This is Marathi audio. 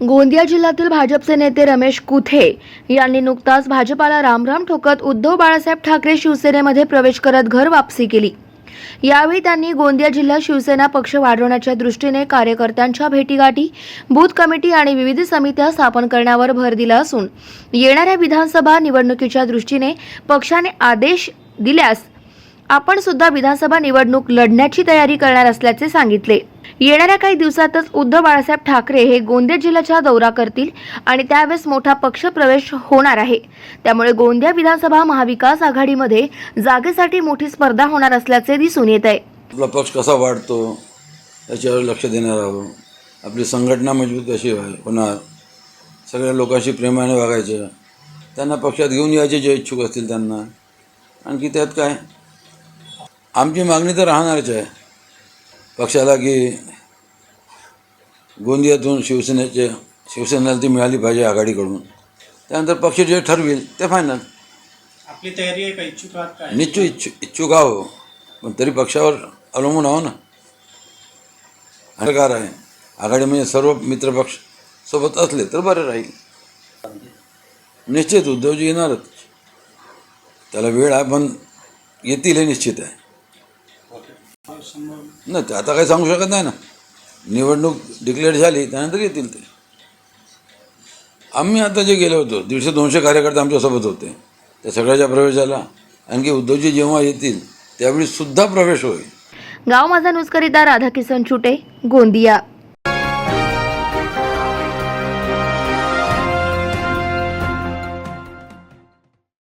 गोंदिया जिल्ह्यातील भाजपचे नेते रमेश कुथे यांनी नुकताच भाजपाला रामराम ठोकत उद्धव बाळासाहेब ठाकरे शिवसेनेमध्ये प्रवेश करत घर वापसी केली. यावेळी त्यांनी गोंदिया जिल्हा शिवसेना पक्ष वाढवण्याच्या दृष्टीने कार्यकर्त्यांच्या भेटीगाठी बूथ कमिटी आणि विविध समित्या स्थापन करण्यावर भर दिला असून येणाऱ्या विधानसभा निवडणुकीच्या दृष्टीने पक्षाने आदेश दिल्यास आपण सुद्धा विधानसभा निवडणूक लढण्याची तयारी करणार असल्याचे सांगितले. येणाऱ्या काही दिवसातच उद्धव बाळासाहेब ठाकरे हे गोंदिया जिल्ह्याचा दौरा करतील आणि त्यावेळेस मोठा पक्ष प्रवेश होणार आहे. त्यामुळे गोंदिया विधानसभा महाविकास आघाडीमध्ये जागेसाठी मोठी स्पर्धा होणार असल्याचे दिसून येत आहे. आपला पक्ष कसा वाढतो याच्यावर लक्ष देणार आहोत. आपली संघटना मजबूत कशी होणार? सगळ्या लोकांशी प्रेमाने वागायचं. त्यांना पक्षात घेऊन यायचे जे इच्छुक असतील त्यांना. आणखी त्यात काय? आमची मागणी तर राहणारच आहे. पक्षाला की गोंदियातून शिवसेनेचे शिवसेनेला ती मिळाली पाहिजे आघाडीकडून. त्यानंतर पक्ष जे ठरवेल ते फायनल आपली तयारी आहे का? इच्छुक आहात निश्चित इच्छु इच्छुक आहो. पण तरी पक्षावर अवलंबून आहो ना. सरकार आहे. आघाडी म्हणजे सर्व मित्रपक्ष सोबत असले तर बरं राहील. निश्चित उद्धवजी येणारच. त्याला वेळ आहे पण येतील हे निश्चित आहे. नाही ते आता काही सांगू शकत नाही ना. निवडणूक डिक्लेअर झाली त्यानंतर येतील ते. आम्ही आता जे गेलो होतो दीडशे दोनशे कार्यकर्ते आमच्यासोबत होते. त्या सगळ्याच्या प्रवेश झाला आणखी उद्धवजी जेव्हा येतील त्यावेळी सुद्धा प्रवेश होईल. गाव माझा न्यूजकरिता राधाकिसन छुटे गोंदिया.